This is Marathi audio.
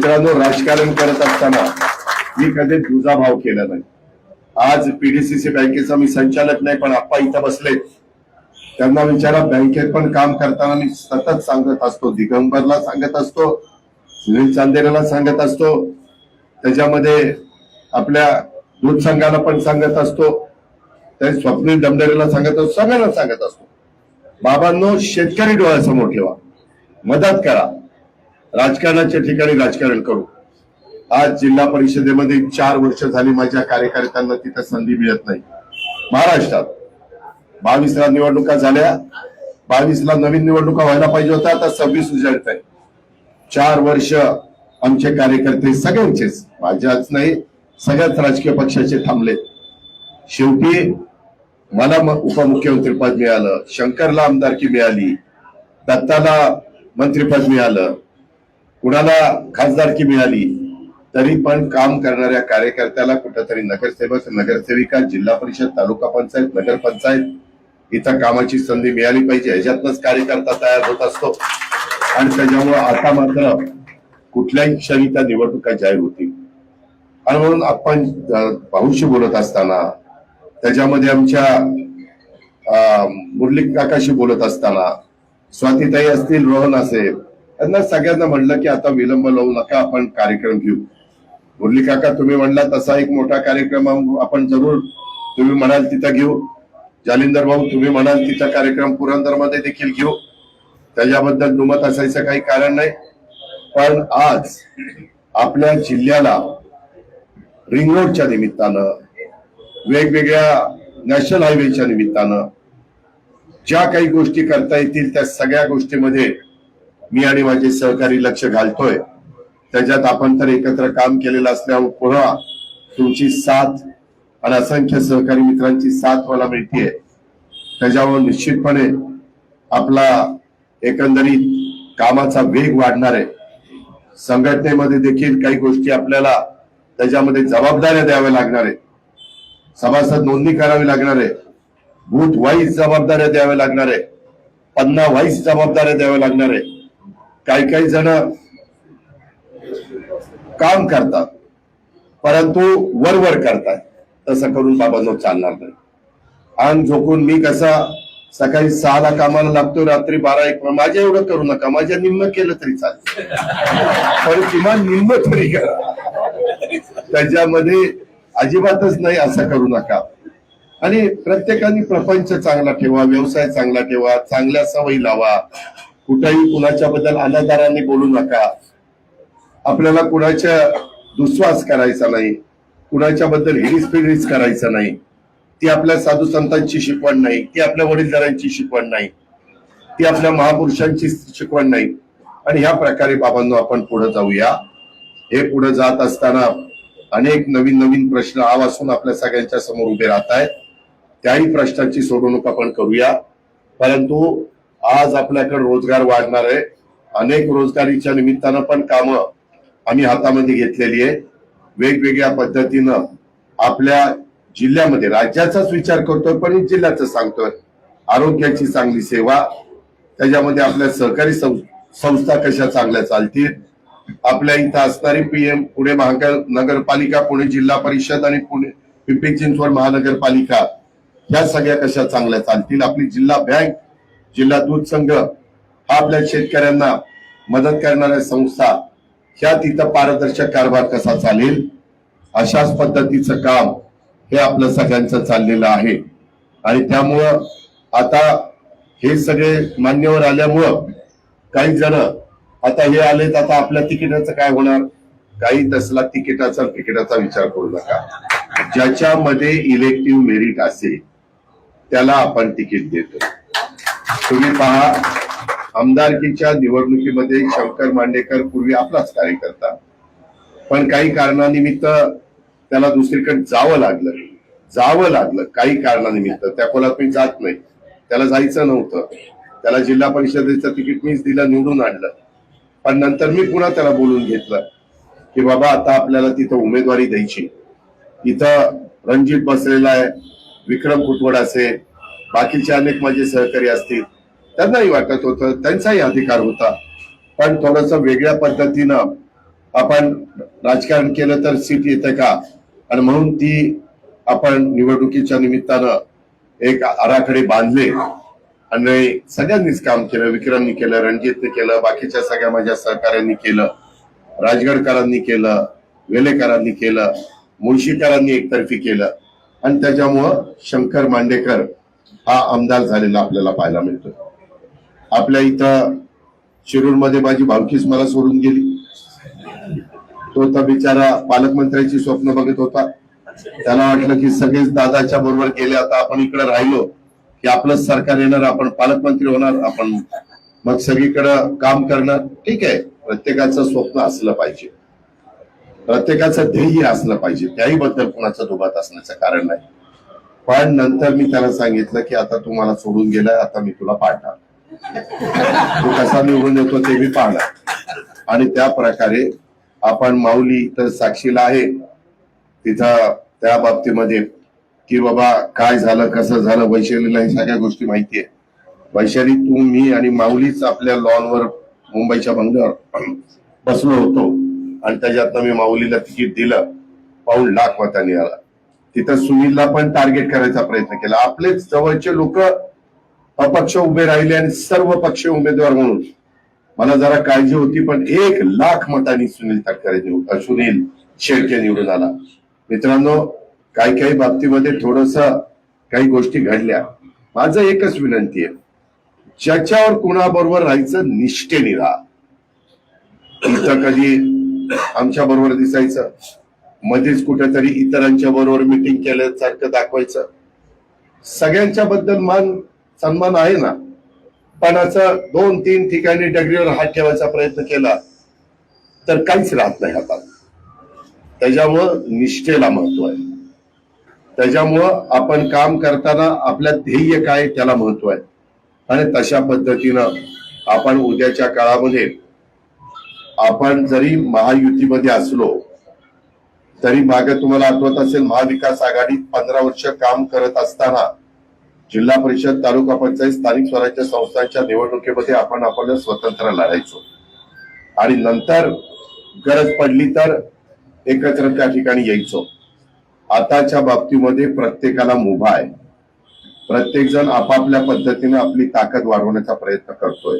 मित्रांनो राजकारण करत असताना मी कधी दुजाभाव केला नाही. आज पीडीसीसी बँकेचा मी संचालक नाही पण आप्पा इथं बसले. त्यांना विचारा बँकेत पण काम करताना मी सतत सांगत असतो दिगंबरला सांगत असतो सुनील चांदेराला सांगत असतो. त्याच्यामध्ये आपल्या दूध संघाला पण सांगत असतो. त्या स्वप्नील दमदरेला सांगत असतो सगळ्यांना सांगत असतो. बाबांनो शेतकरी डोळ्यासमोर ठेवा. मदत करा. राजकारणाच्या ठिकाणी राजकारण करू. आज जिल्हा परिषदेमध्ये चार वर्ष झाली माझ्या कार्यकर्त्यांना तिथं संधी मिळत नाही. महाराष्ट्रात बावीसला निवडणुका झाल्या. बावीसला नवीन निवडणुका व्हायला पाहिजे होत्या. आता सव्वीस उजाडत आहे. चार वर्ष आमचे कार्यकर्ते सगळ्यांचेच माझ्याच नाही सगळ्याच राजकीय पक्षाचे थांबले. शेवटी मला म- उपमुख्यमंत्री पद मिळालं शंकरला आमदारकी मिळाली दत्ताला मंत्रीपद मिळालं कुणाला खासदारकी मिळाली तरी पण काम करणाऱ्या कार्यकर्त्याला कुठंतरी नगरसेवक नगरसेविका जिल्हा परिषद तालुका पंचायत नगरपंचायत इथं कामाची संधी मिळाली पाहिजे. ह्याच्यातनच कार्यकर्ता तयार होत असतो. आणि त्याच्यामुळं आता मात्र कुठल्याही क्षणी त्या निवडणुका जाहीर होतील. आणि म्हणून आपण भाऊशी बोलत असताना त्याच्यामध्ये आमच्या अं, मुरली काकाशी बोलत असताना स्वातीताई असतील रोहन असेल त्यांना सगळ्यांना म्हणलं की आता विलंब लावू नका आपण कार्यक्रम घेऊ. मुरली काका तुम्ही म्हणला तसा एक मोठा कार्यक्रम आपण जरूर तुम्ही म्हणाल तिथं घेऊ. जालिंदर भाऊ तुम्ही म्हणाल तिथं कार्यक्रम पुरंदरमध्ये देखील घेऊ. त्याच्याबद्दल दुमत असायचं काही कारण नाही. पण आज आपल्या जिल्ह्याला रिंग रोडच्या निमित्तानं वेगवेगळ्या नॅशनल हायवेच्या निमित्तानं ज्या काही गोष्टी करता येतील त्या सगळ्या गोष्टीमध्ये मी आणि माझे सहकारी लक्ष घालतोय. त्याच्यात आपण तर एकत्र काम केलेलं असल्यावर पुन्हा तुमची साथ आणि असंख्य सहकारी मित्रांची साथ मला मिळतीये. त्याच्यावर निश्चितपणे आपला एकंदरीत कामाचा वेग वाढणार आहे. संघटनेमध्ये देखील काही गोष्टी आपल्याला त्याच्यामध्ये जबाबदाऱ्या द्याव्या लागणार आहे सभासद नोंदणी करावी लागणार आहे. बूथ वाईज जबाबदाऱ्या द्याव्या लागणार आहे. पन्ना वाईज जबाबदाऱ्या द्याव्या लागणार आहे. काही काही जण काम करतात परंतु वरवर करतात. तसं करून बाबांनो चालणार नाही. अंग झोकून मी कसा सकाळी सहाला कामाला लागतो रात्री बारा एक माझ्या एवढं करू नका माझ्या निम्म केलं तरी चालेल. पण किमान निम्म तरी करा. त्याच्यामध्ये अजिबातच नाही असं करू नका. आणि प्रत्येकाने प्रपंच चांगला ठेवा व्यवसाय चांगला ठेवा चांगल्या सवयी लावा. कुठेही कुणाच्या बद्दल अनादाराने बोलू नका. आपल्याला कुणाच्या दुस्वास करायचा नाही. कुणाच्या बद्दल हिरीस फिरीस करायचं नाही. ती आपल्या साधू संतांची शिकवण नाही. ती आपल्या वडीलधारांची शिकवण नाही. ती आपल्या महापुरुषांची शिकवण नाही. आणि ह्या प्रकारे बाबांनो आपण पुढे जाऊया. हे पुढे जात असताना अनेक नवीन नवीन प्रश्न आवासून आपल्या सगळ्यांच्या समोर उभे राहत आहेत त्याही प्रश्नाची सोडवणूक आपण करूया. परंतु आज आपल्याकडे रोजगार वाढणार आहे. अनेक रोजगारीच्या निमित्तानं पण कामं आम्ही हातामध्ये घेतलेली आहे. वेगवेगळ्या पद्धतीनं आपल्या जिल्ह्यामध्ये राज्याचाच विचार करतोय पण जिल्ह्याचं सांगतोय. आरोग्याची चांगली सेवा त्याच्यामध्ये आपल्या सहकारी सं- संस्था कशा चांगल्या चालतील? आपल्या इथं असणारी पीएम पुणे महानगर नगरपालिका पुणे जिल्हा परिषद आणि पुणे पिंपरी चिंचवड महानगरपालिका ह्या सगळ्या कशा चांगल्या चालतील? आपली जिल्हा बँक जिल्हा दूध संघ हा आपल्या शेतकऱ्यांना मदत करणाऱ्या संस्था ह्या तिथं पारदर्शक कारभार कसा चालेल अशाच पद्धतीचं काम हे आपलं सगळ्यांचं चाललेलं आहे. आणि त्यामुळं आता हे सगळे मान्यवर आल्यामुळं काही जण आता हे आलेत आता आपल्या तिकिटाचं काय होणार? काही तसला तिकिटाचा तिकिटाचा विचार करू नका. ज्याच्यामध्ये इलेक्टिव्ह मेरिट असेल त्याला आपण तिकीट देतो. तुम्ही पहा आमदारकीच्या निवडणुकीमध्ये शंकर मांडेकर पूर्वी आपलाच कार्यकर्ता. पण काही कारणानिमित्त त्याला दुसरीकडे जावं लागलं. जावं लागलं काही कारणानिमित्त. त्या खोलात मी जात नाही. त्याला जायचं नव्हतं. त्याला जिल्हा परिषदेचं तिकीट मीच दिलं निवडून आणलं. पण नंतर मी पुन्हा त्याला बोलून घेतलं की बाबा आता आपल्याला तिथं उमेदवारी द्यायची. इथं रणजित बसलेला आहे विक्रम कुटवड असेल बाकीचे अनेक माझे सहकारी असतील त्यांनाही वाटत होतं त्यांचाही अधिकार होता. पण थोडस वेगळ्या पद्धतीनं आपण राजकारण केलं तर सीट येते का? आणि म्हणून ती आपण निवडणुकीच्या निमित्तानं एक आराखडे बांधले. आणि सगळ्यांनीच काम केलं विक्रमनी केलं रणजितने केलं बाकीच्या सगळ्या माझ्या सहकाऱ्यांनी केलं राजगडकरांनी केलं वेलेकरांनी केलं मुळशीकरांनी एकतर्फी केलं. आणि त्याच्यामुळं शंकर मांडेकर हा आमदार झालेला आपल्याला पाहायला मिळतो आपल्या इथं शिरूरमध्ये माझी भावकीच मला सोडून गेली. तो तर बिचारा पालकमंत्र्यांची स्वप्न बघत होता. त्याला वाटलं की सगळेच दादाच्या बरोबर गेले आता आपण इकडे राहिलो की आपलंच सरकार येणार आपण पालकमंत्री होणार आपण मग सगळीकडं काम करणार. ठीक आहे प्रत्येकाचं स्वप्न असलं पाहिजे. प्रत्येकाचं ध्येय असलं पाहिजे. त्याही बद्दल कुणाचं दुभात असण्याचं कारण नाही. पण नंतर मी त्याला सांगितलं की आता तू मला सोडून गेलाय आता मी तुला पाडणार. तू कसा निवडून येतो ते मी पाहणार. आणि त्या प्रकारे आपण माऊली तर साक्षीला आहे. तिथं त्या बाबतीमध्ये की बाबा काय झालं कसं झालं वैशालीला हे सगळ्या गोष्टी माहिती आहे वैशाली तू मी आणि माऊलीच आपल्या लॉनवर मुंबईच्या बंगल्यावर बसलो होतो. आणि त्याच्यातनं मी माऊलीला तिकीट दिलं. पाऊण लाख मतांनी आला. तिथं सुनीलला पण टार्गेट करायचा प्रयत्न केला. आपले जवळचे लोक अपक्ष उभे राहिले आणि सर्व पक्ष उमेदवार म्हणून. मला जरा काळजी होती पण एक लाख मतांनी सुनील तटकरे निवड सुनील शेळके निवडून आला. मित्रांनो काही काही बाबतीमध्ये थोडस काही गोष्टी घडल्या. माझं एकच विनंती आहे. ज्याच्यावर कुणाबरोबर राहायचं निष्ठेने राहा. कधी आमच्या बरोबर दिसायचं. मध्येच कुठेतरी इतरांच्या बरोबर मिटिंग केल्यासारखं दाखवायचं. सगळ्यांच्या बद्दल मान सन्मान आहे ना? पण असं दोन तीन ठिकाणी डगरीवर हात ठेवायचा प्रयत्न केला तर काहीच राहत नाही हातात त्याच्यामुळं निष्ठेला महत्त्व आहे. त्याच्यामुळं आपण काम करताना आपल्या ध्येय काय त्याला महत्त्व आहे. आणि तशा पद्धतीनं आपण उद्याच्या काळामध्ये आपण जरी महायुतीमध्ये असलो तरी मागे तुम्हाला आठवत असेल महाविकास आघाडीत पंधरा वर्ष काम करत असताना जिल्हा परिषद तालुका पंचायत स्थानिक स्वराज्य संस्थांच्या निवडणुकीमध्ये आपण आपल्याला स्वतंत्र लढायचो. आणि नंतर गरज पडली तर एकत्र त्या ठिकाणी यायचो. आताच्या बाबतीमध्ये प्रत्येकाला मुभा आहे. प्रत्येक जण आपापल्या पद्धतीने आपली ताकद वाढवण्याचा प्रयत्न करतोय.